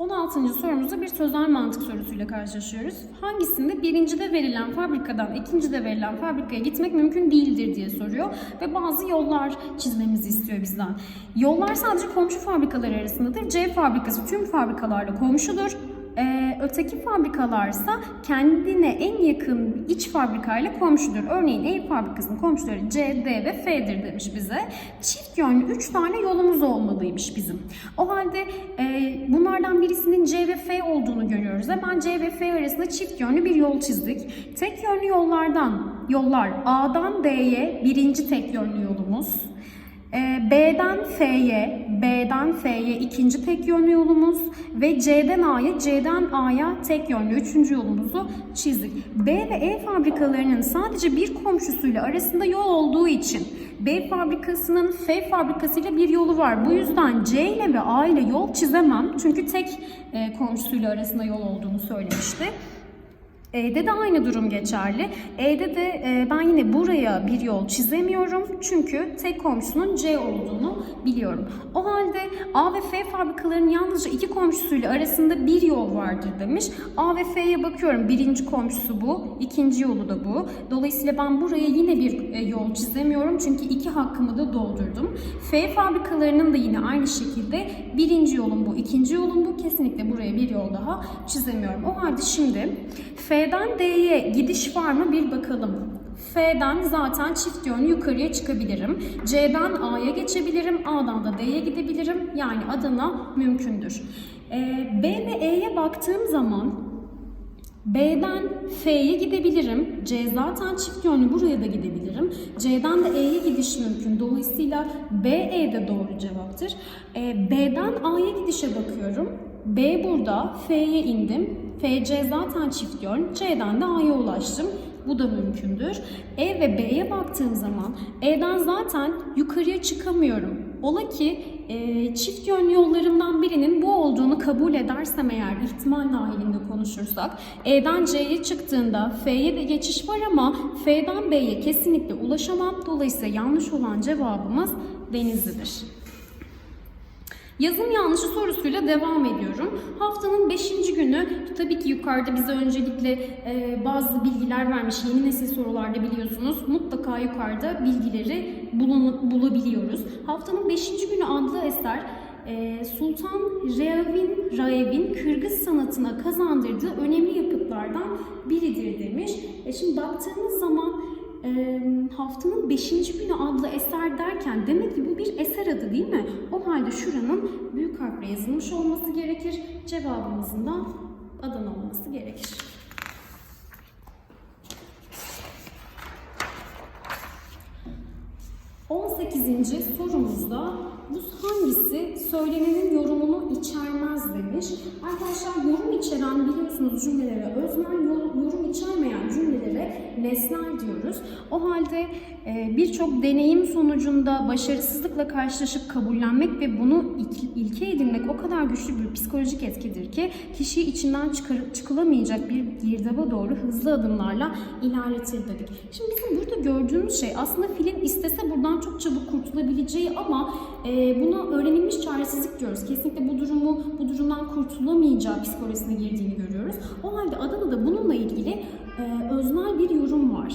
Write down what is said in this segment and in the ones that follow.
16. sorumuzda bir sözel mantık sorusuyla karşılaşıyoruz. Hangisinde birincide verilen fabrikadan ikincide verilen fabrikaya gitmek mümkün değildir diye soruyor ve bazı yollar çizmemizi istiyor bizden. Yollar sadece komşu fabrikalar arasındadır. C fabrikası tüm fabrikalarla komşudur. Ee, öteki fabrikalarsa kendine en yakın iç fabrikayla komşudur. Örneğin E fabrikasının komşuları C, D ve F'dir demiş bize. Çift yönlü 3 tane yolumuz olmalıymış bizim. O halde e, bunlardan birisinin C ve F olduğunu görüyoruz. Hemen C ve F arasında çift yönlü bir yol çizdik. Tek yönlü yollardan, yollar A'dan D'ye birinci tek yönlü yolumuz. Ee, B'den F'ye, B'den F'ye ikinci tek yönlü yolumuz ve C'den A'ya, C'den A'ya tek yönlü üçüncü yolumuzu çizdik. B ve E fabrikalarının sadece bir komşusuyla arasında yol olduğu için B fabrikasının F fabrikasıyla bir yolu var. Bu yüzden C ile ve A ile yol çizemem. Çünkü tek e, komşusuyla arasında yol olduğunu söylemişti. E'de de aynı durum geçerli. E'de de e, ben yine buraya bir yol çizemiyorum. Çünkü tek komşusunun C olduğunu biliyorum. O halde A ve F fabrikalarının yalnızca iki komşusuyla arasında bir yol vardır demiş. A ve F'ye bakıyorum. Birinci komşusu bu. ikinci yolu da bu. Dolayısıyla ben buraya yine bir e, yol çizemiyorum. Çünkü iki hakkımı da doldurdum. F fabrikalarının da yine aynı şekilde birinci yolum bu, ikinci yolum bu. Kesinlikle buraya bir yol daha çizemiyorum. O halde şimdi F'den D'ye gidiş var mı bir bakalım. F'den zaten çift yönlü yukarıya çıkabilirim. C'den A'ya geçebilirim. A'dan da D'ye gidebilirim. Yani Adana mümkündür. Ee, B ve E'ye baktığım zaman B'den F'ye gidebilirim. C zaten çift yönlü buraya da gidebilirim. C'den de E'ye gidiş mümkün. Dolayısıyla B E'de doğru cevaptır. Ee, B'den A'ya gidişe bakıyorum. B burada, F'ye indim. FC zaten çift yön. C'den de A'ya ulaştım. Bu da mümkündür. E ve B'ye baktığım zaman E'den zaten yukarıya çıkamıyorum. Ola ki e, çift yönlü yollarımdan birinin bu olduğunu kabul edersem eğer ihtimal dahilinde konuşursak E'den C'ye çıktığında F'ye de geçiş var ama F'den B'ye kesinlikle ulaşamam. Dolayısıyla yanlış olan cevabımız Denizli'dir. Yazım yanlışı sorusuyla devam ediyorum. Haftanın 5. günü tabii ki yukarıda bize öncelikle e, bazı bilgiler vermiş. Yeni nesil sorularda biliyorsunuz mutlaka yukarıda bilgileri bulun, bulabiliyoruz. Haftanın 5. günü adlı eser e, Sultan Reavin Raev'in Kırgız sanatına kazandırdığı önemli yapıtlardan biridir demiş. E şimdi baktığımız zaman e, haftanın 5. günü adlı eser derken demek ki bu bir eser adı değil mi? O halde şuranın büyük harfle yazılmış olması gerekir. Cevabımızın da Adana olması gerekir. On sekizinci sorumuzda bu hangisi söylenenin yorumunu içermez demiş. Arkadaşlar yorum içeren biliyorsunuz cümlelere öznel, yor- yorum içermeyen cümlelere nesnel diyoruz. O halde e, birçok deneyim sonucunda başarısızlıkla karşılaşıp kabullenmek ve bunu ilk- ilke edinmek o kadar güçlü bir psikolojik etkidir ki kişiyi içinden çıkarıp çıkılamayacak bir girdaba doğru hızlı adımlarla ilerletir dedik. Şimdi bizim burada gördüğümüz şey aslında filin istese buradan çok çabuk kurtulabileceği ama e, buna öğrenilmiş çaresizlik diyoruz. Kesinlikle bu durumu, bu durumdan kurtulamayacağı psikolojisine girdiğini görüyoruz. O halde Adana'da bununla ilgili e, öznel bir yorum var.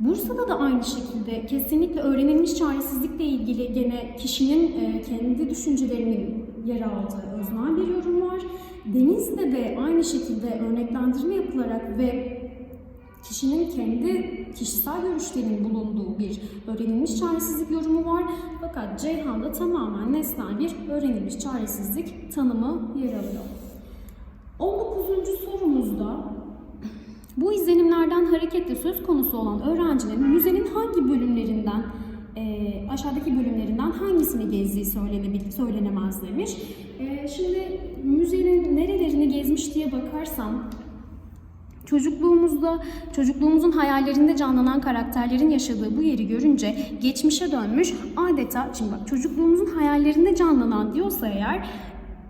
Bursa'da da aynı şekilde kesinlikle öğrenilmiş çaresizlikle ilgili gene kişinin e, kendi düşüncelerinin yer aldığı öznel bir yorum var. Denizli'de de aynı şekilde örneklendirme yapılarak ve kişinin kendi kişisel görüşlerinin bulunduğu bir öğrenilmiş çaresizlik yorumu var. Fakat Ceyhan'da tamamen nesnel bir öğrenilmiş çaresizlik tanımı yer alıyor. 19. sorumuzda bu izlenimlerden hareketle söz konusu olan öğrencilerin müzenin hangi bölümlerinden e, aşağıdaki bölümlerinden hangisini gezdiği söylenebil- söylenemez demiş. E, şimdi müzenin nerelerini gezmiş diye bakarsam Çocukluğumuzda, çocukluğumuzun hayallerinde canlanan karakterlerin yaşadığı bu yeri görünce geçmişe dönmüş adeta, şimdi bak çocukluğumuzun hayallerinde canlanan diyorsa eğer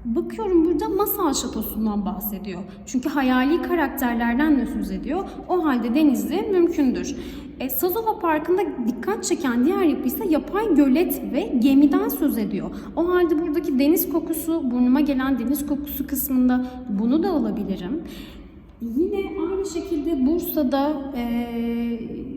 Bakıyorum burada masal şatosundan bahsediyor. Çünkü hayali karakterlerden de söz ediyor. O halde Denizli mümkündür. E, Sazova Parkı'nda dikkat çeken diğer yapı ise yapay gölet ve gemiden söz ediyor. O halde buradaki deniz kokusu, burnuma gelen deniz kokusu kısmında bunu da alabilirim. Yine aynı şekilde Bursa'da e,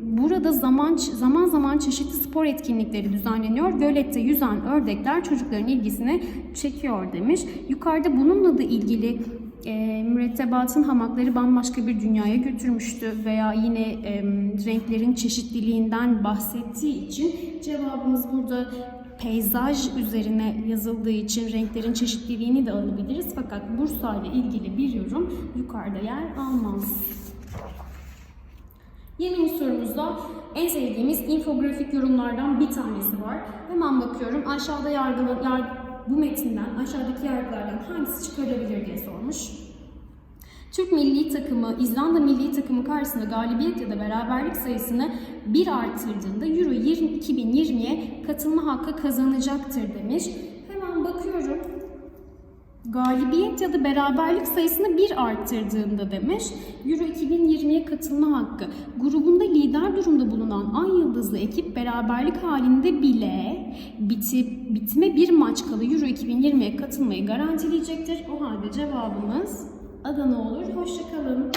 burada zaman zaman zaman çeşitli spor etkinlikleri düzenleniyor. Gölette yüzen ördekler çocukların ilgisini çekiyor demiş. Yukarıda bununla da ilgili e, mürettebatın hamakları bambaşka bir dünyaya götürmüştü veya yine e, renklerin çeşitliliğinden bahsettiği için cevabımız burada peyzaj üzerine yazıldığı için renklerin çeşitliliğini de alabiliriz. Fakat Bursa ile ilgili bir yorum yukarıda yer almaz. 20. sorumuzda en sevdiğimiz infografik yorumlardan bir tanesi var. Hemen bakıyorum aşağıda yargılan, yar- bu metinden aşağıdaki yargılardan hangisi çıkarabilir diye sormuş. Türk milli takımı İzlanda milli takımı karşısında galibiyet ya da beraberlik sayısını bir artırdığında Euro 20 2020'ye katılma hakkı kazanacaktır demiş. Hemen bakıyorum. Galibiyet ya da beraberlik sayısını bir arttırdığında demiş. Euro 2020'ye katılma hakkı. Grubunda lider durumda bulunan Ay Yıldızlı ekip beraberlik halinde bile bitip bitme bir maç kalı Euro 2020'ye katılmayı garantileyecektir. O halde cevabımız Adana olur. Hoşçakalın.